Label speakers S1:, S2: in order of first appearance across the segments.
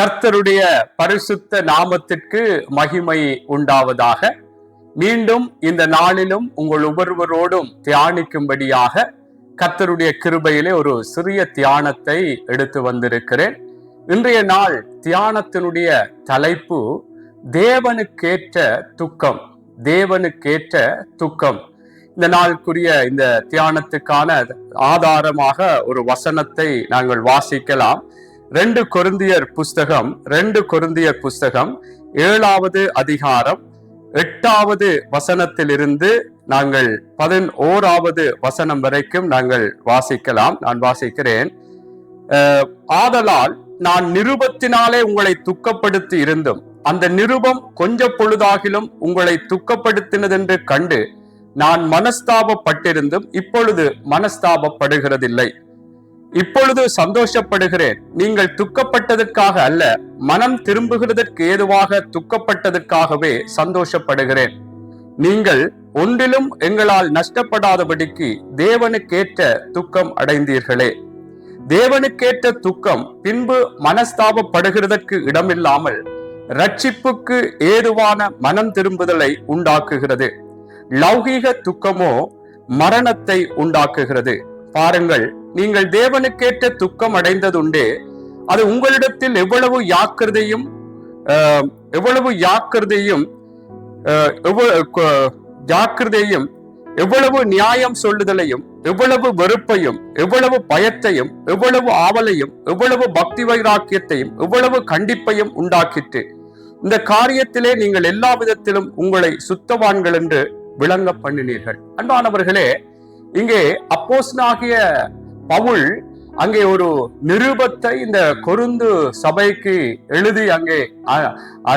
S1: கர்த்தருடைய பரிசுத்த நாமத்திற்கு மகிமை உண்டாவதாக. மீண்டும் இந்த நாளிலும் உங்கள் ஒவ்வொருவரோடும் தியானிக்கும்படியாக கர்த்தருடைய கிருபையிலே ஒரு சிறிய தியானத்தை எடுத்து வந்திருக்கிறேன். இன்றைய நாள் தியானத்தினுடைய தலைப்பு தேவனுக்கேற்ற துக்கம் தேவனுக்கேற்ற துக்கம். இந்த நாளுக்குரிய இந்த தியானத்துக்கான ஆதாரமாக ஒரு வசனத்தை நாங்கள் வாசிக்கலாம். ரெண்டு கொருந்தியர் புஸ்தகம் ரெண்டு கொருந்தியர் புஸ்தகம் ஏழாவது அதிகாரம் எட்டாவது வசனத்திலிருந்து நாங்கள் பதினோராவது வசனம் வரைக்கும் நாங்கள் வாசிக்கலாம். நான் வாசிக்கிறேன். ஆதலால் நான் நிருபத்தினாலே உங்களை துக்கப்படுத்தி இருந்தும் அந்த நிருபம் கொஞ்ச பொழுதாகிலும் உங்களை துக்கப்படுத்தினதென்று கண்டு நான் மனஸ்தாபப்பட்டிருந்தும் இப்பொழுது மனஸ்தாபப்படுகிறதில்லை. இப்பொழுது சந்தோஷப்படுகிறேன். நீங்கள் துக்கப்பட்டதற்காக அல்ல மனம் திரும்புகிறதற்கு ஏதுவாக துக்கப்பட்டதற்காகவே சந்தோஷப்படுகிறேன். நீங்கள் ஒன்றிலும் எங்களால் நஷ்டப்படாதபடிக்கு தேவனுக்கேற்ற துக்கம் அடைந்தீர்களே. தேவனுக்கேற்ற துக்கம் பின்பு மனஸ்தாபப்படுகிறதற்கு இடமில்லாமல் ரட்சிப்புக்கு ஏதுவான மனம் திரும்புதலை உண்டாக்குகிறது. லௌகீக துக்கமோ மரணத்தை உண்டாக்குகிறது. பாருங்கள் நீங்கள் தேவனுக்கேற்ற துக்கம் அடைந்ததுண்டு அது உங்களிடத்தில் எவ்வளவு யாக்கிரதையும் எவ்வளவு யாக்கிரதையும் ஜாக்கிரதையும் எவ்வளவு நியாயம் சொல்லுதலையும் எவ்வளவு வெறுப்பையும் எவ்வளவு பயத்தையும் எவ்வளவு ஆவலையும் எவ்வளவு பக்தி வைராக்கியத்தையும் எவ்வளவு கண்டிப்பையும் உண்டாக்கிட்டு இந்த காரியத்திலே நீங்கள் எல்லா விதத்திலும் உங்களை சுத்தவான்கள் என்று விளங்க பண்ணினீர்கள். அன்பானவர்களே இங்கே அப்போஸ்னாகிய பவுல் அங்கே ஒரு நிருபத்தை இந்த கொருந்து சபைக்கு எழுதி அங்கே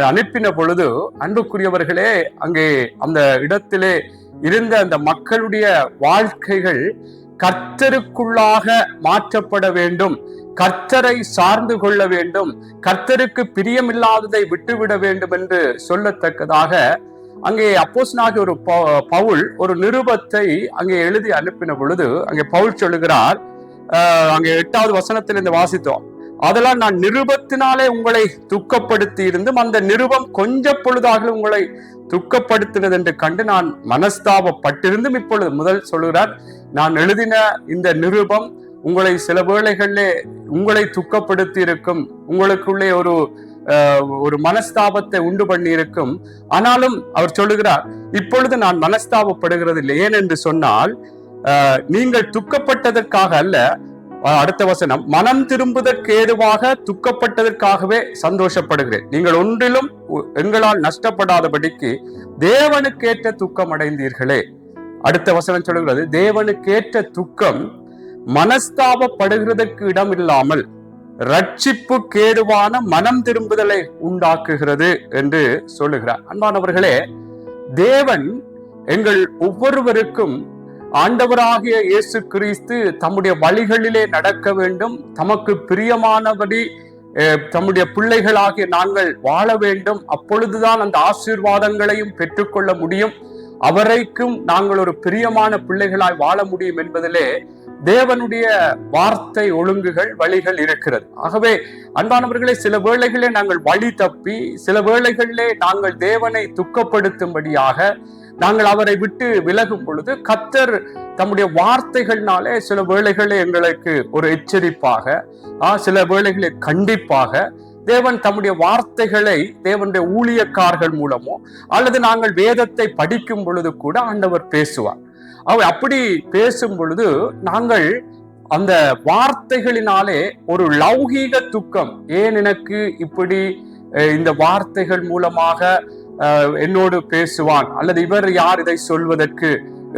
S1: அனுப்பின பொழுது அன்புக்குரியவர்களே அங்கே அந்த இடத்திலே இருந்த அந்த மக்களுடைய வாழ்க்கைகள் கர்த்தருக்குள்ளாக மாற்றப்பட வேண்டும். கர்த்தரை சார்ந்து கொள்ள வேண்டும். கர்த்தருக்கு பிரியமில்லாததை விட்டுவிட வேண்டும் என்று சொல்லத்தக்கதாக அங்கே அப்போஸ்தலனாகிய ஒரு ப- பவுல் ஒரு நிருபத்தை அங்கே எழுதி அனுப்பின பொழுது அங்கே பவுல் சொல்லுகிறார் அங்கே எட்டாவது வசனத்தில் இந்த வாசித்தோம். அதெல்லாம் நான் நிருபத்தினாலே உங்களை துக்கப்படுத்தி இருந்தும் அந்த நிருபம் கொஞ்ச பொழுதாக உங்களை துக்கப்படுத்தினது என்று கண்டு நான் மனஸ்தாபப்பட்டிருந்தும் இப்பொழுது முதல் சொல்கிறார் நான் எழுதின இந்த நிருபம் உங்களை சில வேளைகளிலே உங்களை துக்கப்படுத்தி இருக்கும் உங்களுக்குள்ளே ஒரு ஒரு மனஸ்தாபத்தை உண்டு பண்ணி இருக்கும் ஆனாலும் அவர் சொல்லுகிறார் இப்பொழுது நான் மனஸ்தாபப்படுகிறது இல்லை ஏன் என்று சொன்னால் நீங்கள் துக்கப்பட்டதற்காக அல்ல. அடுத்த வசனம் மனம் திரும்புவதற்கு ஏதுவாக துக்கப்பட்டதற்காகவே சந்தோஷப்படுகிறேன். நீங்கள் ஒன்றிலும் உ- எங்களால் நஷ்டப்படாதபடிக்கு தேவனுக்கேற்ற துக்கம் அடைந்தீர்களே. அடுத்த வசனம் சொல்லுகிறது தேவனுக்கேற்ற துக்கம் மனஸ்தாபப்படுகிறதற்கு இடம் இல்லாமல் ரட்சிப்பு கேடுவான மனம் திரும்புதலை உண்டாக்குகிறது என்று சொல்லுகிறார். அன்பானவர்களே தேவன் எங்கள் ஒவ்வொருவருக்கும் ஆண்டவராகிய இயேசு கிறிஸ்து தம்முடைய வழிகளிலே நடக்க வேண்டும். தமக்கு பிரியமானபடி தம்முடைய பிள்ளைகளாகிய நாங்கள் வாழ வேண்டும். அப்பொழுதுதான் அந்த ஆசீர்வாதங்களையும் பெற்றுக்கொள்ள முடியும். அவரைக்கும் நாங்கள் ஒரு பிரியமான பிள்ளைகளாய் வாழ முடியும் என்பதிலே தேவனுடைய வார்த்தை ஒழுங்குகள் வழிகள் இருக்கிறது. ஆகவே அன்பானவர்களே சில வேளைகளே நாங்கள் வழி தப்பி சில வேளைகளிலே நாங்கள் தேவனை துக்கப்படுத்தும்படியாக நாங்கள் அவரை விட்டு விலகும் பொழுது கத்தர் தம்முடைய வார்த்தைகள்னாலே சில வேளைகளை எங்களுக்கு ஒரு எச்சரிப்பாக ஆ, சில வேளைகளை கண்டிப்பாக தேவன் தம்முடைய வார்த்தைகளை தேவனுடைய ஊழியக்காரர்கள் மூலமோ அல்லது நாங்கள் வேதத்தை படிக்கும் பொழுது கூட ஆண்டவர் பேசுவார். அவர் அப்படி பேசும் பொழுது நாங்கள் அந்த வார்த்தைகளினாலே ஒரு லௌகீக துக்கம் ஏன் எனக்கு இப்படி இந்த வார்த்தைகள் மூலமாக என்னோடு பேசுவான். அல்லது இவர் யார் இதை சொல்வதற்கு?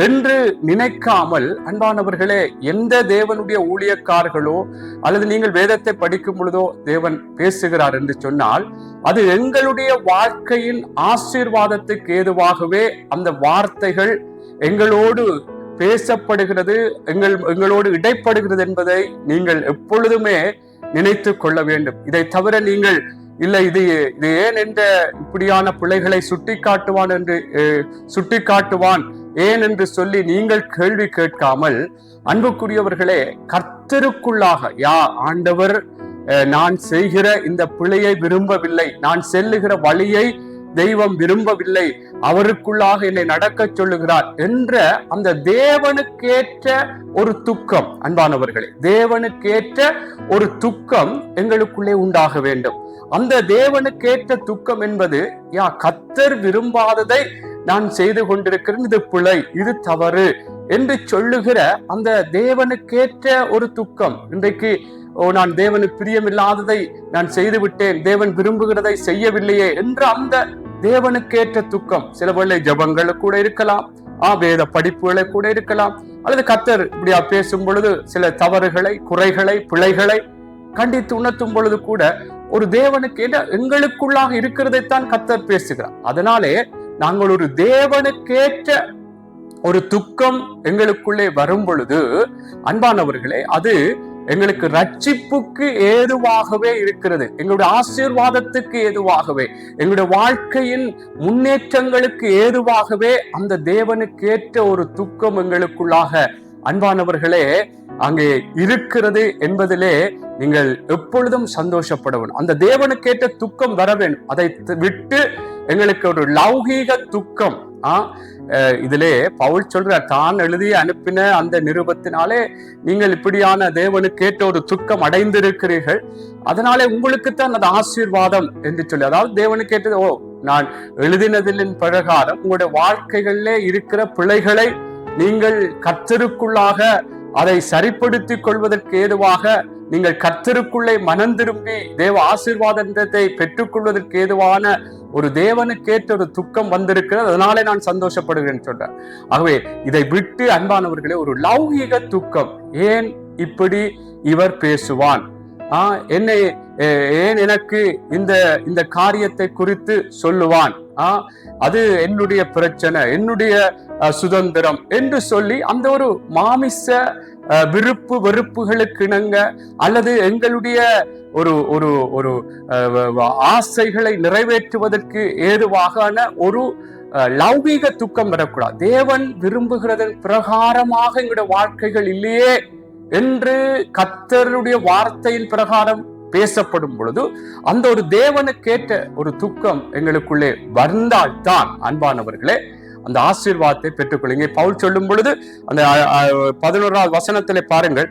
S1: என்று நினைக்காமல் அன்பானவர்களே எந்த தேவனுடைய ஊழியக்காரர்களோ அல்லது நீங்கள் வேதத்தை படிக்கும் பொழுதோ தேவன் பேசுகிறார் என்று சொன்னால் அது எங்களுடைய வாழ்க்கையின் ஆசீர்வாதத்துக்கு ஏதுவாகவே அந்த வார்த்தைகள் எங்களோடு பேசப்படுகிறது எங்கள் எங்களோடு இடைப்படுகிறது என்பதை நீங்கள் எப்பொழுதுமே நினைத்து கொள்ள வேண்டும். இதை தவிர நீங்கள் இல்லை இது இது ஏன் இந்த இப்படியான பிள்ளைகளை சுட்டி காட்டுவான் என்று சுட்டி காட்டுவான் ஏன் என்று சொல்லி நீங்கள் கேள்வி கேட்காமல் அன்புக்குரியவர்களே கர்த்தருக்குள்ளாக யா ஆண்டவர் நான் செய்கிற இந்த பிழையை விரும்பவில்லை. நான் செல்லுகிற வழியை தெய்வம் விரும்பவில்லை. அவருக்குள்ளாக என்னை நடக்கச் சொல்லுகிறார் என்ற அந்த தேவனுக்கேற்ற ஒரு துக்கம் அன்பானவர்களே. தேவனுக்கேற்ற ஒரு துக்கம் எங்களுக்குள்ளே உண்டாக வேண்டும். அந்த தேவனுக்கேற்ற துக்கம் என்பது யா கத்தர் விரும்பாததை நான் செய்து கொண்டிருக்கிறேன் இது பிழை இது தவறு என்று சொல்லுகிற அந்த தேவனுக்கேற்ற ஒரு துக்கம். இன்றைக்கு ஓ நான் தேவனுக்கு பிரியமில்லாததை நான் செய்து விட்டேன் தேவன் விரும்புகிறதை செய்யவில்லையே என்று அந்த தேவனுக்கேற்ற துக்கம். சில வேளை ஜபங்கள் கூட இருக்கலாம் ஆ வேத படிப்புகளை கூட இருக்கலாம் அல்லது கத்தர் இப்படியா பேசும் பொழுது சில தவறுகளை குறைகளை பிழைகளை கண்டித்து உணர்த்தும் பொழுது கூட ஒரு தேவனுக்கு எங்களுக்குள்ளாக இருக்கிறதைத்தான் கத்தர் பேசுகிறார். அதனாலே நாங்கள் ஒரு தேவனுக்கேற்ற ஒரு துக்கம் எங்களுக்குள்ளே வரும் பொழுது அன்பானவர்களே அது எங்களுக்கு ரட்சிப்புக்கு ஏதுவாகவே இருக்கிறது. எங்களுடைய ஆசீர்வாதத்துக்கு ஏதுவாகவே எங்களுடைய வாழ்க்கையின் முன்னேற்றங்களுக்கு ஏதுவாகவே அந்த தேவனுக்கேற்ற ஒரு துக்கம் எங்களுக்குள்ளாக அன்பானவர்களே அங்கே இருக்கிறது என்பதிலே நீங்கள் எப்பொழுதும் சந்தோஷப்படவும். அந்த தேவனுக்கேற்ற துக்கம் வர வேண்டும். அதை விட்டு எங்களுக்கு ஒரு லௌகீக துக்கம். ஆ இதிலே பவுல் சொல்றார் தான் எழுதி அனுப்பின அந்த நிருபத்தினாலே நீங்கள் இப்படியான தேவனுக்கேற்ற ஒரு துக்கம் அடைந்திருக்கிறீர்கள். அதனாலே உங்களுக்குத்தான் அது ஆசீர்வாதம் என்று சொல்லி அதாவது தேவனுக்கேற்றது ஓ நான் எழுதினதின் பிரகாரம் உங்களுடைய வாழ்க்கைகளிலே இருக்கிற பிழைகளை நீங்கள் கத்தருக்குள்ளாக அதை சரிப்படுத்திக் கொள்வதற்கு ஏதுவாக நீங்கள் கர்த்தருக்குள்ளே மனம் திரும்பி தேவ ஆசீர்வாதத்தை பெற்றுக்கொள்வதற்கு ஏதுவான ஒரு தேவனுக்கேற்ற ஒரு துக்கம் வந்திருக்கிறது. அதனாலே நான் சந்தோஷப்படுகிறேன் சொல்றேன் ஆகவே இதை விட்டு அன்பானவர்களே ஒரு லௌகீக துக்கம். ஏன் இப்படி இவர் பேசுவான்? ஆ என்னை ஏன் எனக்கு இந்த இந்த காரியத்தை குறித்து சொல்லுவான்? அது என்னுடைய பிரச்சனை என்னுடைய சுதந்திரம் என்று சொல்லி அந்த ஒரு மாமிச விருப்பு வெறுப்புகளுக்கு இணங்க அல்லது எங்களுடைய ஒரு ஒரு ஒரு ஆசைகளை நிறைவேற்றுவதற்கு ஏதுவாகான ஒரு லௌகீக துக்கம் வரக்கூடாது. தேவன் விரும்புகிறதன் பிரகாரமாக எங்களுடைய வாழ்க்கைகள் இல்லையே என்று கத்தருடைய வார்த்தையின் பிரகாரம் பேசப்படும் பொழுது அந்த ஒரு தேவனுக்கேற்ற ஒரு துக்கம் எங்களுக்குள்ளே வந்தால்தான் அன்பானவர்களே அந்த ஆசீர்வாதத்தை பெற்றுக்கொள்ளுங்க. பவுல் சொல்லும் பொழுது அந்த பதினோராவது வசனத்திலே பாருங்கள்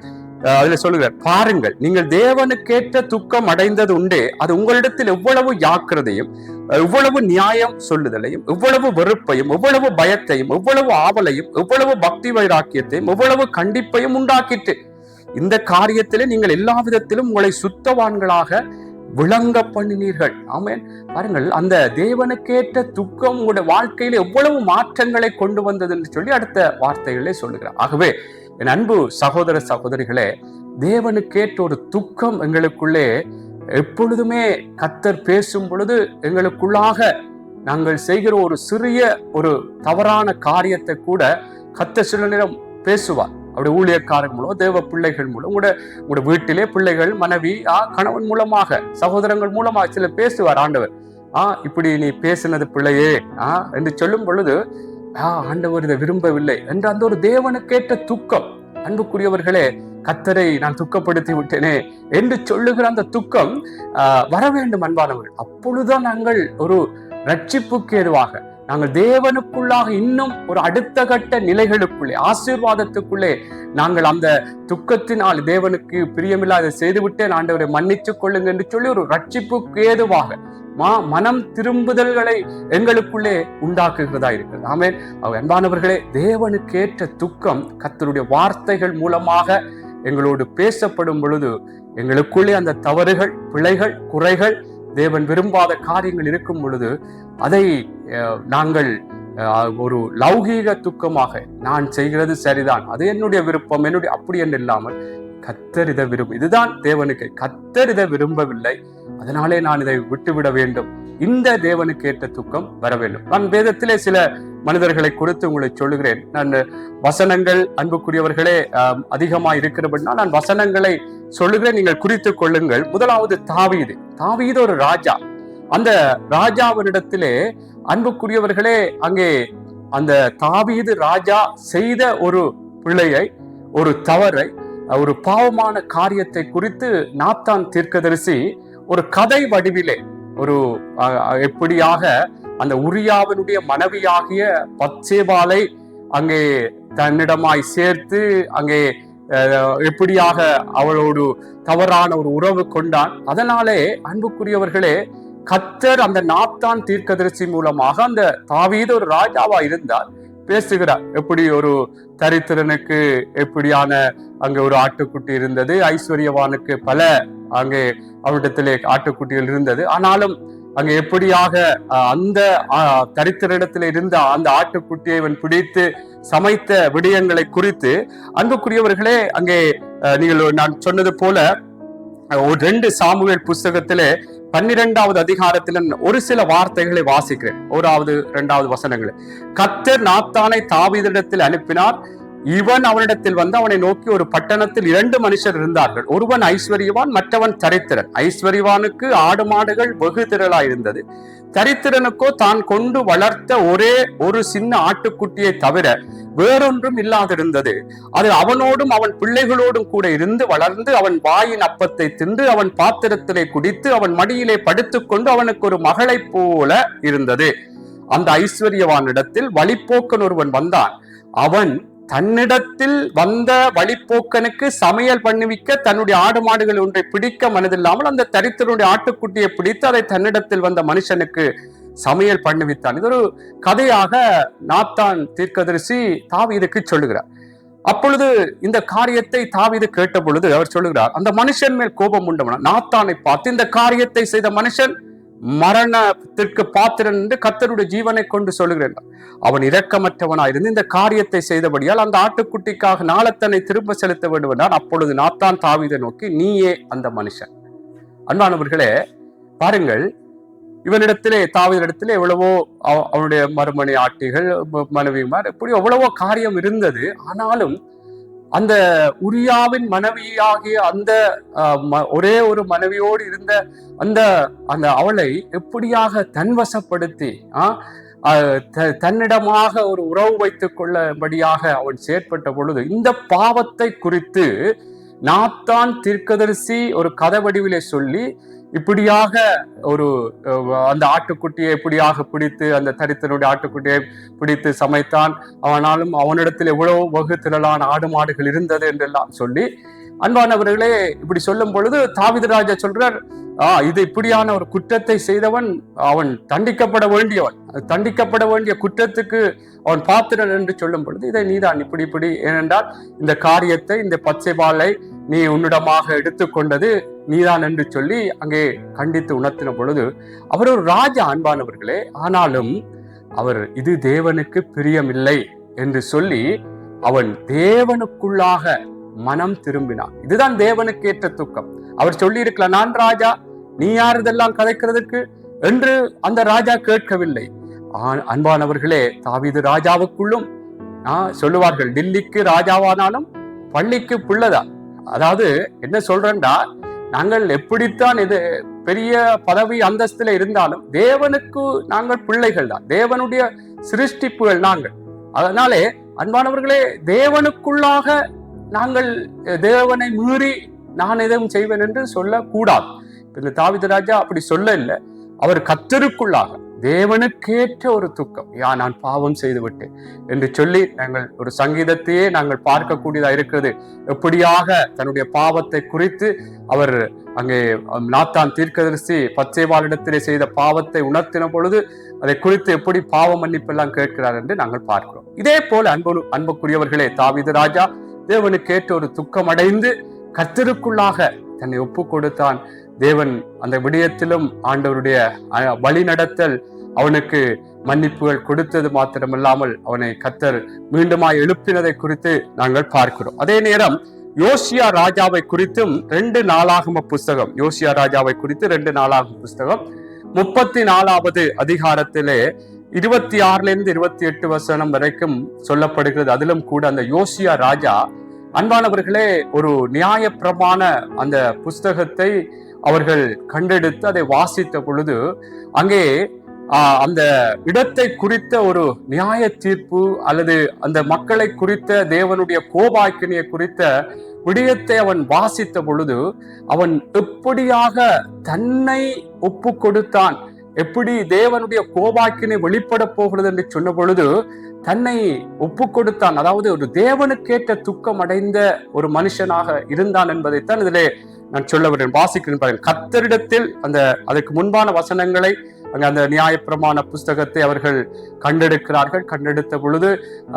S1: அதுல சொல்லுகிறார் பாருங்கள் நீங்கள் தேவனுக்கேற்ற துக்கம் அடைந்தது உண்டே அது உங்களிடத்தில் எவ்வளவு யாக்கிரதையும் எவ்வளவு நியாயம் சொல்லுதலையும் எவ்வளவு வெறுப்பையும் எவ்வளவு பயத்தையும் எவ்வளவு ஆவலையும் எவ்வளவு பக்தி வைராக்கியத்தையும் எவ்வளவு கண்டிப்பையும் உண்டாக்கிட்டு இந்த காரியத்திலே நீங்கள் எல்லா விதத்திலும் உங்களை சுத்தவான்களாக விளங்க பண்ணினீர்கள் ஆமேன். பாருங்கள் அந்த தேவனுக்கேற்ற துக்கம் உங்களுடைய வாழ்க்கையில எவ்வளவு மாற்றங்களை கொண்டு வந்தது என்று சொல்லி அடுத்த வார்த்தைகளே சொல்லுகிறார். ஆகவே என் அன்பு சகோதர சகோதரிகளே தேவனுக்கேற்ற ஒரு துக்கம் எங்களுக்குள்ளே எப்பொழுதுமே கத்தர் பேசும் பொழுது எங்களுக்குள்ளாக நாங்கள் செய்கிற ஒரு சிறிய ஒரு தவறான காரியத்தை கூட கத்தர் சில நேரம் பேசுவார். அவருடைய ஊழியக்காரர் மூலம் தேவ பிள்ளைகள் மூலம் உங்களோட உங்களோட வீட்டிலே பிள்ளைகள் மனைவி ஆ கணவன் மூலமாக சகோதரங்கள் மூலமாக சில பேசுவார் ஆண்டவர். ஆ இப்படி நீ பேசினது பிள்ளையே ஆ என்று சொல்லும் பொழுது ஆ ஆண்டவர் இதை விரும்பவில்லை என்று அந்த ஒரு தேவனுக்கேற்ற துக்கம். அன்புக்குரியவர்களே கத்தரை நான் துக்கப்படுத்தி விட்டேனே என்று சொல்லுகிற அந்த துக்கம் வர வேண்டும் அன்பானவர்கள். அப்பொழுதுதான் நாங்கள் ஒரு ரட்சிப்புக்கு ஏதுவாக நாங்கள் தேவனுக்குள்ளாக இன்னும் ஒரு அடுத்த கட்ட நிலைகளுக்குள்ளே ஆசீர்வாதத்துக்குள்ளே நாங்கள் அந்த துக்கத்தினால் தேவனுக்கு பிரியமில்லாத செய்துவிட்டேன் ஆண்டவரை மன்னித்துக் கொள்ளுங்க என்று சொல்லி ஒரு ரட்சிப்புக்கு ஏதுவாக மா மனம் திரும்புதல்களை எங்களுக்குள்ளே உண்டாக்குகிறதா இருக்கிறது. ஆமே அவ அன்பானவர்களே தேவனுக்கேற்ற துக்கம் கத்தருடைய வார்த்தைகள் மூலமாக எங்களோடு பேசப்படும் பொழுது எங்களுக்குள்ளே அந்த தவறுகள் பிழைகள் குறைகள் தேவன் விரும்பாத காரியங்கள் இருக்கும் பொழுது அதை நாங்கள் ஒரு லௌகீக துக்கமாக நான் செய்கிறது சரிதான் அது என்னுடைய விருப்பம் என்னுடைய அப்படி என்று இல்லாமல் கத்தரித விரும்பும் இதுதான் தேவனுக்கு கத்தரித விரும்பவில்லை அதனாலே நான் இதை விட்டுவிட வேண்டும் இந்த தேவனுக்கு ஏற்ற துக்கம் வர வேண்டும். நான் வேதத்திலே சில மனிதர்களை கொடுத்து உங்களை சொல்லுகிறேன் நான் வசனங்கள் அன்புக்குரியவர்களே அதிகமாக அதிகமா இருக்கிறபடினா நான் வசனங்களை சொல்லுகிறேன் நீங்கள் குறித்துக் கொள்ளுங்கள். முதலாவது தாவீது. தாவீது ஒரு ராஜா. அந்த ராஜாவினிடத்திலே அன்புக்குரியவர்களே அங்கே அந்த தாவீது ராஜா செய்த ஒரு பிள்ளையை ஒரு தவறை ஒரு பாவமான காரியத்தை குறித்து நாத்தான் தீர்க்கதரிசி ஒரு கதை வடிவிலே ஒரு அஹ், எப்படியாக அந்த உரியாவினுடைய மனைவியாகிய பத்சேபாலை அங்கே தன்னிடமாய் சேர்த்து அங்கே எப்படியாக அவளோடு தவறான ஒரு உறவு கொண்டான். அதனாலே அன்புக்குரியவர்களே கத்தர் அந்த நாப்தான் தீர்க்கதரிசி மூலமாக அந்த தாவீது ஒரு ராஜாவா இருந்தார். பேசுகிறார் எப்படி ஒரு தரித்திரனுக்கு எப்படியான அங்கே ஒரு ஆட்டுக்குட்டி இருந்தது? ஐஸ்வர்யவானுக்கு பல அங்கே அவரிடத்திலே ஆட்டுக்குட்டிகள் இருந்தது. ஆனாலும் அங்க எப்படியாக அந்த அஹ், இருந்த அந்த ஆட்டுக்குட்டியை இவன் பிடித்து சமைத்த விடயங்களை குறித்து அன்புக்குரியவர்களே அங்கே நீங்கள் நான் சொன்னது போல ஒரு ரெண்டு சாமுவேல் புஸ்தகத்திலே பன்னிரெண்டாவது அதிகாரத்தில் ஒரு சில வார்த்தைகளை வாசிக்கிறேன். ஓராவது இரண்டாவது வசனங்களை. கத்தர் நாத்தானை தாவிதிடத்தில் அனுப்பினார். இவன் அவனிடத்தில் வந்து அவனை நோக்கி ஒரு பட்டணத்தில் இரண்டு மனுஷர் இருந்தார்கள். ஒருவன் ஐஸ்வர்யவான் மற்றவன் தரித்திரன். ஐஸ்வர்யவானுக்கு ஆடு மாடுகள் வெகு திரளா இருந்தது. தரித்திரனுக்கோ தான் கொண்டு வளர்த்த ஒரே ஒரு சின்ன ஆட்டுக்குட்டியை தவிர வேறொன்றும் இல்லாதிருந்தது. அது அவனோடும் அவன் பிள்ளைகளோடும் கூட இருந்து வளர்ந்து அவன் வாயின் அப்பத்தை தின்று அவன் பாத்திரத்திலே குடித்து அவன் மடியிலே படுத்துக்கொண்டு அவனுக்கு ஒரு மகளைப் போல இருந்தது. அந்த ஐஸ்வர்யவானிடத்தில் வழிப்போக்கன் ஒருவன் வந்தான். அவன் தன்னிடத்தில் வந்த வழிப்போக்கனுக்கு சமையல் பண்ணுவிக்க தன்னுடைய ஆடு மாடுகள் ஒன்றை பிடிக்க மனதில்லாமல் அந்த தரித்திரனுடைய ஆட்டுக்குட்டியை பிடித்து அதை தன்னிடத்தில் வந்த மனுஷனுக்கு சமையல் பண்ணுவித்தான். இது ஒரு கதையாக நாத்தான் தீர்க்கதரிசி தாவீதுக்கு சொல்லுகிறார். அப்பொழுது இந்த காரியத்தை தாவீது கேட்ட பொழுது அவர் சொல்லுகிறார் அந்த மனுஷன் மேல் கோபம் உண்டவன? நாத்தானை பார்த்து இந்த காரியத்தை செய்த மனுஷன் மரணத்திற்கு பாத்திரன் என்று கத்தருடைய ஜீவனை கொண்டு சொல்லுகிறேன். அவன் இரக்கமற்றவனாயிருந்து இந்த காரியத்தை செய்தபடியால் அந்த ஆட்டுக்குட்டிக்காக நாளத்தனை திரும்ப செலுத்த வேண்டும் என்றான். அப்பொழுது நாத்தான் தாவிதை நோக்கி நீயே அந்த மனுஷன். அன்பானவர்களே பாருங்கள் இவனிடத்திலே தாவீதிடத்திலே எவ்வளவோ அவ- அவனுடைய மறுமணி ஆட்டிகள் மனைவிமார் இப்படி எவ்வளவோ காரியம் இருந்தது. ஆனாலும் அந்த உரியாவின் மனைவியாகிய அந்த ம- ஒரே ஒரு மனைவியோடு இருந்த அந்த அந்த அவளை எப்படியாக தன்வசப்படுத்தி ஆஹ், த- தன்னிடமாக ஒரு உறவு வைத்துக் கொள்ளபடியாக அவன் செயற்பட்ட பொழுது இந்த பாவத்தை குறித்து நாத்தான் தீர்க்கதரிசி ஒரு கதை வடிவிலே சொல்லி இப்படியாக ஒரு அந்த ஆட்டுக்குட்டியை இப்படியாக பிடித்து அந்த தரித்தனுடைய ஆட்டுக்குட்டியை பிடித்து சமைத்தான். அவனாலும் அவனிடத்தில் எவ்வளவு வகு திரளான ஆடு மாடுகள் இருந்தது என்றெல்லாம் சொல்லி அன்பானவர்களே இப்படி சொல்லும் பொழுது தாவிதராஜா சொல்றார் ஆ இது இப்படியான ஒரு குற்றத்தை செய்தவன் அவன் தண்டிக்கப்பட வேண்டியவன். தண்டிக்கப்பட வேண்டிய குற்றத்துக்கு அவன் பாத்திரன் என்று சொல்லும் பொழுது இதை நீதான் இப்படி இப்படி. ஏனென்றால் இந்த காரியத்தை இந்த பச்சைபாலை நீ உன்னிடமாக எடுத்துக்கொண்டது நீதான் என்று சொல்லி அங்கே கண்டித்து உணர்த்தின பொழுது அவர் ஒரு ராஜா அன்பானவர்களே ஆனாலும் அவர் இது தேவனுக்கு பிரியமில்லை என்று சொல்லி அவன் தேவனுக்குள்ளாக மனம் திரும்பினான். இதுதான் தேவனுக்கு ஏற்ற துக்கம். அவர் சொல்லி இருக்கலாம் நான் ராஜா நீ யார் இதெல்லாம் கதைக்கிறதுக்கு? என்று அந்த ராஜா கேட்கவில்லை. ஆ- அன்பானவர்களே தாவிது ராஜாவுக்குள்ளும் சொல்லுவார்கள் டில்லிக்கு ராஜாவானாலும் பள்ளிக்கு புள்ளதா? அதாவது என்ன சொல்றேன்டா நாங்கள் எப்படித்தான் இது பெரிய பதவி அந்தஸ்துல இருந்தாலும் தேவனுக்கு நாங்கள் பிள்ளைகள் தான். தேவனுடைய சிருஷ்டிப்புகள் நாங்கள். அதனாலே அன்பானவர்களே தேவனுக்குள்ளாக நாங்கள் தேவனை மீறி நான் எதுவும் செய்வேன் என்று சொல்லக்கூடாது. இந்த தாவித ராஜா அப்படி சொல்ல இல்லை. அவர் கத்தருக்குள்ளாக தேவனுக்கேற்ற ஒரு துக்கம். யா நான் பாவம் செய்து விட்டேன் என்று சொல்லி நாங்கள் ஒரு சங்கீதத்தையே நாங்கள் பார்க்கக்கூடியதா இருக்கிறது. எப்படியாக தன்னுடைய பாவத்தை குறித்து அவர் அங்கே நாத்தான் தீர்க்கதரிசி பச்சைவாளிடத்திலே செய்த பாவத்தை உணர்த்தின பொழுது அதை குறித்து எப்படி பாவ மன்னிப்பெல்லாம் கேட்கிறார் என்று நாங்கள் பார்க்கிறோம். இதே போல அன்பு அன்புக்குரியவர்களே தாவிது ராஜா தேவனுக்கேற்ற ஒரு துக்கம் அடைந்து கர்த்தருக்குள்ளாக தன்னை ஒப்பு கொடுத்தான் தேவன் அந்த விடயத்திலும் ஆண்டவருடைய வழிநடத்தல் அவனுக்கு மன்னிப்புகள் கொடுத்தது மாத்திரமில்லாமல் அவனை கத்தர் மீண்டுமாய் எழுப்பினதை குறித்து நாங்கள் பார்க்கிறோம். அதே நேரம் யோசியா ராஜாவை குறித்தும் ரெண்டு நாளாகம புஸ்தகம். யோசியா ராஜாவை குறித்து ரெண்டு நாளாகும் புஸ்தகம். முப்பத்தி நாலாவது அதிகாரத்திலே இருபத்தி ஆறுல இருந்து இருபத்தி எட்டு வசனம் வரைக்கும் சொல்லப்படுகிறது. அதிலும் கூட அந்த யோசியா ராஜா அன்பானவர்களே ஒரு நியாயப்பிரமான அந்த புஸ்தகத்தை அவர்கள் கண்டெடுத்து அதை வாசித்த பொழுது அங்கே அந்த இடத்தை குறித்த ஒரு நியாய தீர்ப்பு அல்லது அந்த மக்களை குறித்த தேவனுடைய கோபாக்கினியை குறித்த விடயத்தை அவன் வாசித்த பொழுது அவன் எப்படியாக தன்னை ஒப்பு கொடுத்தான் எப்படி தேவனுடைய கோபாக்கினை வெளிப்பட போகிறது என்று சொன்ன பொழுது தன்னை ஒப்பு கொடுத்தான் அதாவது ஒரு தேவனுக்கேற்ற துக்கம் அடைந்த ஒரு மனுஷனாக இருந்தான் என்பதைத்தான் இதிலே நான் சொல்ல விடுறேன். வாசிக்கிறேன் பாருங்கள். கத்தரிடத்தில் அந்த அதுக்கு முன்பான வசனங்களை அங்கே அந்த நியாயப்பிரமாண புஸ்தகத்தை அவர்கள் கண்டெடுக்கிறார்கள். கண்டெடுத்த பொழுது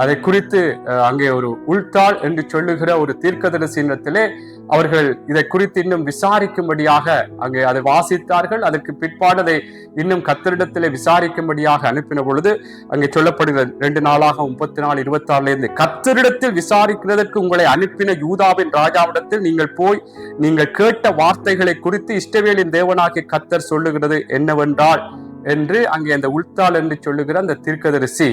S1: அதை குறித்து அங்கே ஒரு உள்தாள் என்று சொல்லுகிற ஒரு தீர்க்கதரிசனத்திலே அவர்கள் இதை குறித்து இன்னும் விசாரிக்கும்படியாக அங்கே அதை வாசித்தார்கள். அதற்கு பிற்பாடு அதை இன்னும் கத்தரிடத்திலே விசாரிக்கும்படியாக அனுப்பின பொழுது அங்கே சொல்லப்படுகிறது ரெண்டு நாளாக முப்பத்தி நாலு இருபத்தி ஆறுல இருந்து கத்தரிடத்தில் விசாரிக்கிறதற்கு உங்களை அனுப்பின யூதாவின் ராஜாவிடத்தில் நீங்கள் போய் நீங்கள் கேட்ட வார்த்தைகளை குறித்து இஷ்டவேலின் தேவனாகிய கத்தர் சொல்லுகிறது என்னவென்றால் என்று அங்கே அந்த உள்தாள் என்று சொல்லுகிற அந்த தீர்க்கதரிசி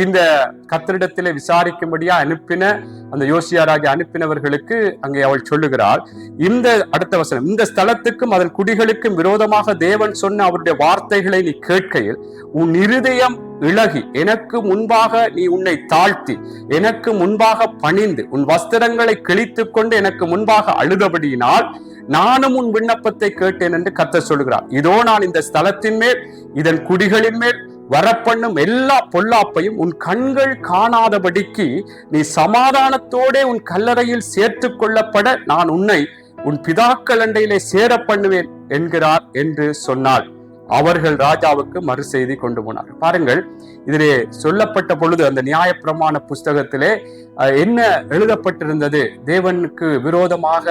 S1: இந்த கத்தரிடத்திலே விசாரிக்கும்படியா அனுப்பின அந்த யோசியாராகி அனுப்பினவர்களுக்கு அங்கே அவள் சொல்லுகிறாள் இந்த அடுத்த வசனம் இந்த ஸ்தலத்துக்கும் அதன் குடிகளுக்கும் விரோதமாக தேவன் சொன்ன அவருடைய வார்த்தைகளை நீ கேட்கையில் உன் இருதயம் இழகி எனக்கு முன்பாக நீ உன்னை தாழ்த்தி எனக்கு முன்பாக பணிந்து உன் வஸ்திரங்களை கிழித்து கொண்டு எனக்கு முன்பாக அழுதபடியினால் நானும் உன் விண்ணப்பத்தை கேட்டேன் என்று கத்த சொல்கிறார் இதோ நான் இந்த ஸ்தலத்தின் மேல் இதன் குடிகளின் மேல் வரப்பண்ணும் எல்லா பொல்லாப்பையும் உன் கண்கள் காணாதபடிக்கு நீ சமாதானத்தோடே உன் கல்லறையில் சேர்த்து கொள்ளப்பட நான் உன்னை உன் பிதாக்கள் அண்டையிலே சேர பண்ணுவேன் என்கிறார் என்று சொன்னாள். அவர்கள் ராஜாவுக்கு மறு செய்தி கொண்டு போனார். பாருங்கள் இதிலே சொல்லப்பட்ட பொழுது அந்த நியாயப்பிரமாண புஸ்தகத்திலே என்ன எழுதப்பட்டிருந்தது? தேவனுக்கு விரோதமாக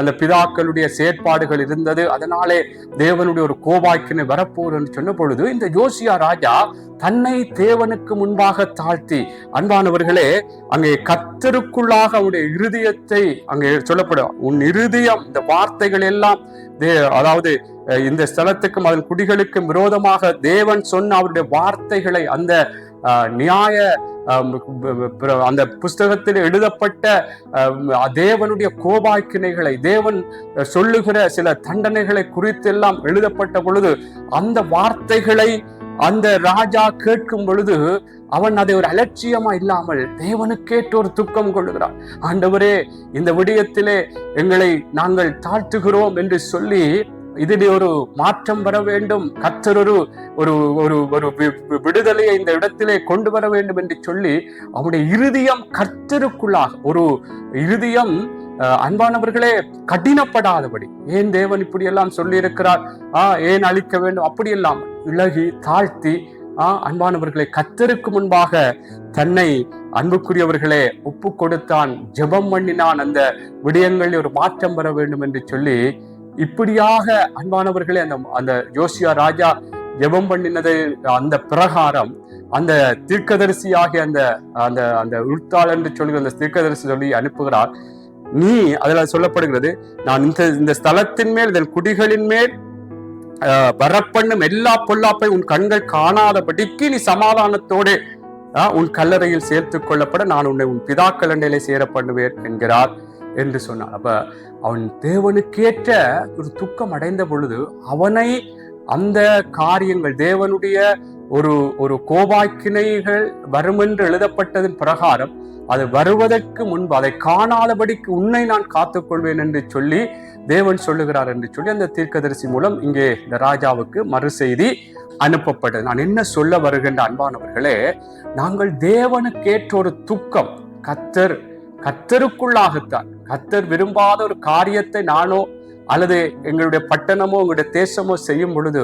S1: அந்த பிதாக்களுடைய செயற்பாடுகள் இருந்தது அதனாலே தேவனுடைய ஒரு கோபாய்க்குன்னு வரப்போறன்னு சொன்ன பொழுது இந்த யோசியா ராஜா தன்னை தேவனுக்கு முன்பாக தாழ்த்தி அன்பானவர்களே அங்கே கத்தருக்குள்ளாக அவருடைய இருதயத்தை அங்கே சொல்லப்படும். உன் இருதயம் இந்த வார்த்தைகள் எல்லாம் தே- அதாவது இந்த ஸ்தலத்துக்கும் அதன் குடிகளுக்கும் விரோதமாக தேவன் சொன்ன அவருடைய வார்த்தைகளை அந்த நியாய அந்த புஸ்தகத்தில் எழுதப்பட்ட தேவனுடைய கோபாக்கினைகளை தேவன் சொல்லுகிற சில தண்டனைகளை குறித்தெல்லாம் எழுதப்பட்ட பொழுது அந்த வார்த்தைகளை அந்த ராஜா கேட்கும் பொழுது அவன் அதை ஒரு அலட்சியமா இல்லாமல் தேவனுக்கேற்ற ஒரு துக்கம் கொள்ளுகிறான். ஆண்டவரே இந்த விடயத்திலே எங்களை நாங்கள் தாழ்த்துகிறோம் என்று சொல்லி இதில் ஒரு மாற்றம் வர வேண்டும். கத்தர் ஒரு ஒரு ஒரு ஒரு வி- விடுதலையை இந்த இடத்திலே கொண்டு வர வேண்டும் என்று சொல்லி அவனுடைய இருதயம் கர்த்தருக்குள்ளாக ஒரு இருதயம் அன்பானவர்களே கடினப்படாதபடி ஏன் தேவன் இப்படியெல்லாம் சொல்லியிருக்கிறார்? ஆஹ் ஆ ஏன் அழிக்க வேண்டும்? அப்படியெல்லாம் இழகி தாழ்த்தி ஆ அன்பானவர்களை கத்தருக்கு முன்பாக தன்னை அன்புக்குரியவர்களே ஒப்பு கொடுத்தான் ஜெபம் பண்ணினான் அந்த விடயங்களில் ஒரு மாற்றம் பெற வேண்டும் என்று சொல்லி இப்படியாக அன்பானவர்களே அந்த அந்த ஜோசியா ராஜா ஜெபம் பண்ணினது அந்த பிரகாரம் அந்த தீர்க்கதரிசியாகிய அந்த அந்த அந்த உள்தாள் என்று சொல்லுகிற அந்த தீர்க்கதரிசி சொல்லி அனுப்புகிறார். நீ அதில் சொல்லப்படுகிறது நான் இந்த இந்த ஸ்தலத்தின் மேல் இதன் குடிகளின் மேல் வரப்பண்ணும் எல்லா பொல்லாப்பை உன் கண்கள் காணாதபடிக்கு நீ சமாதானத்தோடு உன் கல்லறையில் சேர்த்து கொள்ளப்பட நான் உன்னை உன் பிதாக்கள் அண்டையிலே சேர பண்ணுவேன் என்கிறார் என்று சொன்னான் அப்ப அவன் தேவனுக்கேற்ற ஒரு துக்கம் அடைந்த பொழுது அவனை அந்த காரியங்கள் தேவனுடைய ஒரு ஒரு கோபாக்கினைகள் வரும் என்று எழுதப்பட்டதன் பிரகாரம் அது வருவதற்கு முன்பு அதை காணாதபடிக்கு உன்னை நான் காத்துக்கொள்வேன் என்று சொல்லி தேவன் சொல்லுகிறார் என்று சொல்லி அந்த தீர்க்கதரிசி மூலம் இங்கே இந்த ராஜாவுக்கு மறு செய்தி அனுப்பப்பட்டது. நான் என்ன சொல்ல வருகின்ற அன்பானவர்களே நாங்கள் தேவனுக்கேற்ற ஒரு துக்கம் கத்தர் கத்தருக்குள்ளாகத்தான். கத்தர் விரும்பாத ஒரு காரியத்தை நானோ அல்லது எங்களுடைய பட்டணமோ எங்களுடைய தேசமோ செய்யும் பொழுது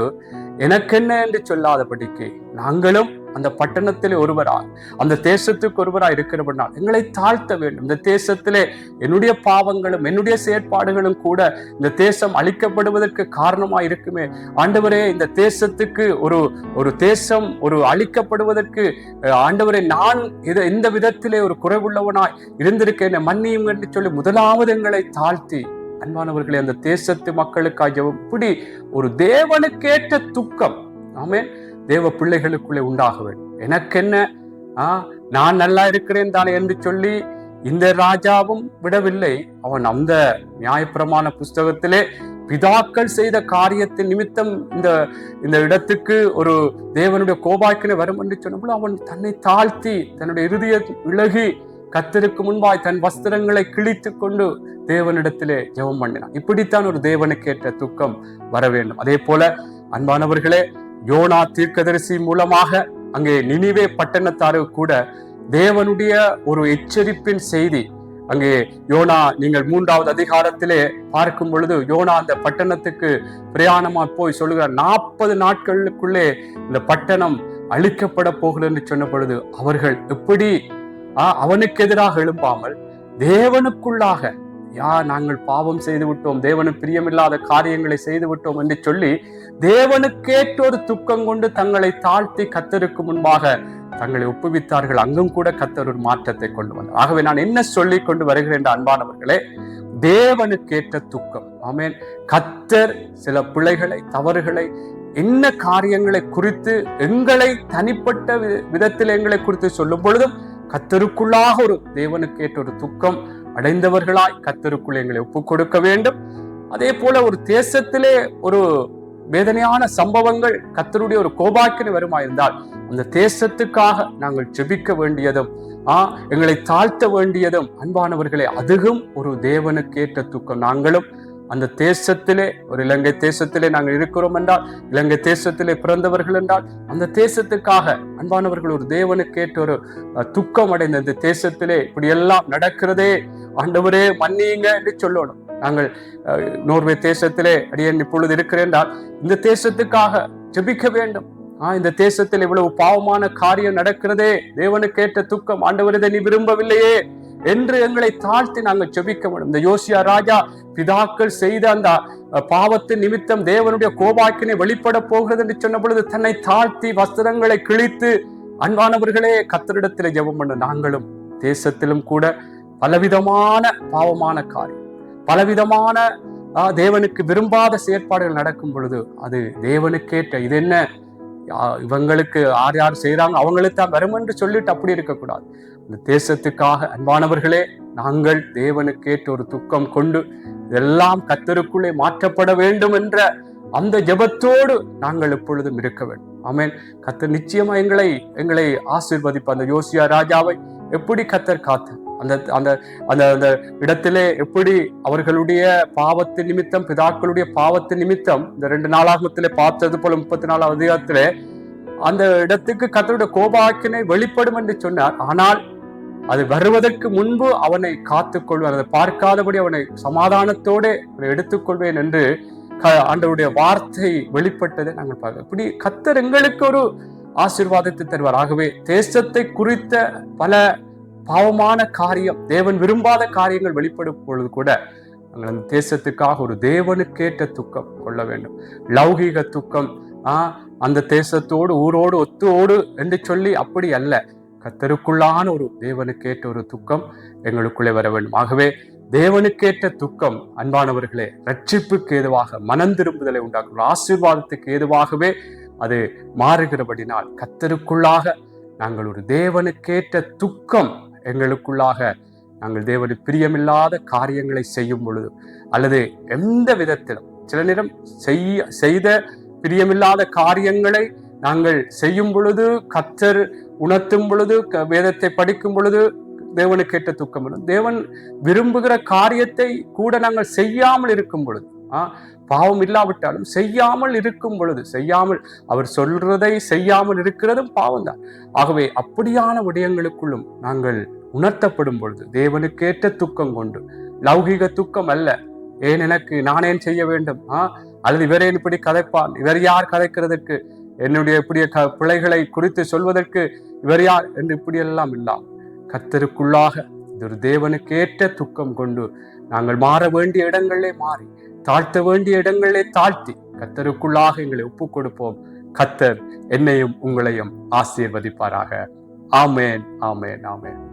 S1: எனக்கென்ன என்று சொல்லாதபடிக்கு நாங்களும் அந்த பட்டணத்தில் ஒருவராய் அந்த தேசத்துக்கு ஒருவராய் இருக்கிறபடினால் எங்களை தாழ்த்த வேண்டும். இந்த தேசத்திலே என்னுடைய பாவங்களும் என்னுடைய செயற்பாடுகளும் கூட இந்த தேசம் அழிக்கப்படுவதற்கு காரணமாக இருக்குமே. ஆண்டவரே இந்த தேசத்துக்கு ஒரு ஒரு தேசம் ஒரு அழிக்கப்படுவதற்கு ஆண்டவரே நான் இது இந்த விதத்திலே ஒரு குறைவுள்ளவனாய் இருந்திருக்கேன். மன்னியும் என்று சொல்லி முதலாவது எங்களை தாழ்த்தி அன்பானவர்களே அந்த தேசத்து மக்களுக்காக எப்படி ஒரு தேவனுக்கேற்ற துக்கம் ஆமே தேவ பிள்ளைகளுக்குள்ளே உண்டாக வேண்டும். எனக்கென்ன? ஆ நான் நல்லா இருக்கிறேன் தானே என்று சொல்லி இந்த ராஜாவும் விடவில்லை. அவன் அந்த நியாயப்பிரமான புஸ்தகத்திலே பிதாக்கள் செய்த காரியத்தின் நிமித்தம் இந்த இந்த இடத்துக்கு ஒரு தேவனுடைய கோபாக்கினை வரும் என்று சொன்னபோது அவன் தன்னை தாழ்த்தி தன்னுடைய இறுதிய விலகி கத்தருக்கு முன்பாய் தன் வஸ்திரங்களை கிழித்து கொண்டு தேவனிடத்திலே ஜெபம் பண்ணினான். இப்படித்தான் ஒரு தேவனுக்கேற்ற துக்கம் வர வேண்டும். அதே போல அன்பானவர்களே யோனா தீர்க்கதரிசி மூலமாக அங்கே நினிவே பட்டணத்தாரு கூட தேவனுடைய ஒரு எச்சரிப்பின் செய்தி அங்கே யோனா நீங்கள் மூன்றாவது அதிகாரத்திலே பார்க்கும் பொழுது யோனா அந்த பட்டணத்துக்கு பிரயாணமா போய் சொல்லுகிறார். நாற்பது நாட்களுக்குள்ளே இந்த பட்டணம் அழிக்கப்பட போகிறது என்று சொன்ன பொழுது அவர்கள் எப்படி அவனுக்கு எதிராக எழும்பாமல் தேவனுக்குள்ளாக யா நாங்கள் பாவம் செய்து விட்டோம் தேவனு பிரியமில்லாத காரியங்களை செய்து விட்டோம் என்று சொல்லி தேவனுக்கேற்ற ஒரு துக்கம் கொண்டு தங்களை தாழ்த்தி கத்தருக்கு முன்பாக தங்களை ஒப்புவித்தார்கள். அங்கும் கூட கத்தர் ஒரு மாற்றத்தை கொண்டு வந்தார். ஆகவே நான் என்ன சொல்லி கொண்டு வருகிறேன் அன்பானவர்களே தேவனுக்கேற்ற துக்கம். ஆமேன். கத்தர் சில பிள்ளைகளை தவறுகளை என்ன காரியங்களை குறித்து எங்களை தனிப்பட்ட விதத்தில் எங்களை குறித்து சொல்லும் பொழுதும் கத்தருக்குள்ளாக ஒரு தேவனுக்கேற்ற ஒரு துக்கம் அடைந்தவர்களாய் கத்தருக்குள் எங்களை ஒப்புக் கொடுக்க வேண்டும். அதே போல ஒரு தேசத்திலே ஒரு வேதனையான சம்பவங்கள் கத்தருடைய ஒரு கோபாக்கிന് வருமாயிருந்தால் அந்த தேசத்துக்காக நாங்கள் ஜெபிக்க வேண்டியதும் ஆ எங்களை தாழ்த்த வேண்டியதும் அன்பானவர்களே அதுவும் ஒரு தேவனுக்கேற்ற துக்கம். நாங்களும் அந்த தேசத்திலே ஒரு இலங்கை தேசத்திலே நாங்கள் இருக்கிறோம் என்றால் இலங்கை தேசத்திலே பிறந்தவர்கள் என்றால் அந்த தேசத்துக்காக அன்பானவர்கள் ஒரு தேவனுக்கேற்ற ஒரு துக்கம் அடைந்த இந்த தேசத்திலே இப்படி எல்லாம் நடக்கிறதே ஆண்டவரே மன்னியுங்க என்று சொல்லணும். நாங்கள் நோர்வே தேசத்திலே அடியன் இப்பொழுது இருக்கிறேன் என்றால் இந்த தேசத்துக்காக ஜெபிக்க வேண்டும். ஆஹ் இந்த தேசத்தில் இவ்வளவு பாவமான காரியம் நடக்கிறதே தேவனுக்கேற்ற துக்கம் ஆண்டவர் நீ விரும்பவில்லையே. என்று எங்களை தாழ்த்தி நாங்கள் செபிக்க வேண்டும். இந்த யோசியா ராஜா பிதாக்கள் செய்த அந்த பாவத்தின் நிமித்தம் தேவனுடைய கோபாக்கினை வெளிப்பட போகிறது என்று சொன்ன பொழுது தன்னை தாழ்த்தி வஸ்திரங்களை கிழித்து அன்பானவர்களே கத்தரிடத்தில் ஜெபம் பண்ண நாங்களும் தேசத்திலும் கூட பலவிதமான பாவமான காரியம் பலவிதமான தேவனுக்கு விரும்பாத செயற்பாடுகள் நடக்கும் பொழுது அது தேவனுக்கேற்ற இது என்ன? இவங்களுக்கு யார் யார் செய்கிறாங்க அவங்களுக்கு தான் வரும் என்று சொல்லிட்டு அப்படி இருக்கக்கூடாது. இந்த தேசத்துக்காக அன்பானவர்களே நாங்கள் தேவனுக்கேற்ற ஒரு துக்கம் கொண்டு இதெல்லாம் கத்தருக்குள்ளே மாற்றப்பட வேண்டும் என்ற அந்த ஜபத்தோடு நாங்கள் எப்பொழுதும் இருக்க வேண்டும். ஆமேன். கத்தர் நிச்சயமா எங்களை எங்களை ஆசிர்வதிப்ப அந்த யோசியா ராஜாவை எப்படி கத்தர் காத்தார்? அந்த அந்த அந்த அந்த இடத்திலே எப்படி அவர்களுடைய பாவத்து நிமித்தம் பிதாக்களுடைய பாவத்து நிமித்தம் இந்த ரெண்டு நாளாகத்திலே பார்த்தது போல முப்பத்தி நாலாம் அதிகாரத்திலே அந்த இடத்துக்கு கத்தருடைய கோபாக்கினை வெளிப்படும் என்று சொன்னார். ஆனால் அது வருவதற்கு முன்பு அவனை காத்துக்கொள்வேன் அதை பார்க்காதபடி அவனை சமாதானத்தோடு எடுத்துக்கொள்வேன் என்று ஆண்டவருடைய வார்த்தை வெளிப்பட்டதை நாங்கள் பார்க்க இப்படி கத்தர் எங்களுக்கு ஒரு ஆசிர்வாதத்தை தருவார். ஆகவே தேசத்தை குறித்த பல பாவமான காரியம் தேவன் விரும்பாத காரியங்கள் வெளிப்படும் பொழுது கூட நாங்கள் அந்த தேசத்துக்காக ஒரு தேவனுக்கேற்ற துக்கம் கொள்ள வேண்டும். லௌகீக துக்கம் ஆஹ் அந்த தேசத்தோடு ஊரோடு ஒத்தோடு என்று சொல்லி அப்படி அல்ல. கத்தருக்குள்ளான ஒரு தேவனுக்கேற்ற ஒரு துக்கம் எங்களுக்குள்ளே வர வேண்டும். ஆகவே தேவனுக்கேற்ற துக்கம் அன்பானவர்களே ரட்சிப்புக்கு ஏதுவாக மனம் திரும்புதலை உண்டாக்கும் ஆசீர்வாதத்துக்கு ஏதுவாகவே அது மாறுகிறபடினால் கத்தருக்குள்ளாக நாங்கள் ஒரு தேவனுக்கேற்ற துக்கம் எங்களுக்குள்ளாக நாங்கள் தேவனு பிரியமில்லாத காரியங்களை செய்யும் பொழுது அல்லது எந்த விதத்திலும் சில நேரம் செய்ய செய்த பிரியமில்லாத காரியங்களை நாங்கள் செய்யும் பொழுது கத்தர் உணர்த்தும் பொழுது வேதத்தை படிக்கும் பொழுது தேவனுக்கு கேட்ட துக்கம் தேவன் விரும்புகிற காரியத்தை கூட நாங்கள் செய்யாமல் இருக்கும் பொழுது பாவம் இல்லாவிட்டாலும் செய்யாமல் இருக்கும் பொழுது செய்யாமல் அவர் சொல்றதை செய்யாமல் இருக்கிறதும் பாவம் தான் ஆகவே அப்படியான விடயங்களுக்குள்ளும் நாங்கள் உணர்த்தப்படும் பொழுது தேவனுக்கேற்ற துக்கம் கொண்டு லௌகிக துக்கம் அல்ல. ஏன் எனக்கு நானேன் செய்ய வேண்டும்? ஆ? அல்லது இவரேன் இப்படி கதைப்பான் இவர் யார் கதைக்கிறதுக்கு என்னுடைய இப்படிய க பிள்ளைகளை குறித்து சொல்வதற்கு இவர் யார்? என்று இப்படியெல்லாம் இல்லாம் கத்தருக்குள்ளாக இது ஒரு தேவனுக்கேற்ற துக்கம் கொண்டு நாங்கள் மாற வேண்டிய இடங்களே மாறி தாழ்த்த வேண்டிய இடங்களே தாழ்த்தி கத்தருக்குள்ளாக எங்களை ஒப்பு கொடுப்போம். கத்தர் என்னையும் உங்களையும் ஆசீர்வதிப்பாராக. ஆமேன் ஆமேன் ஆமேன்.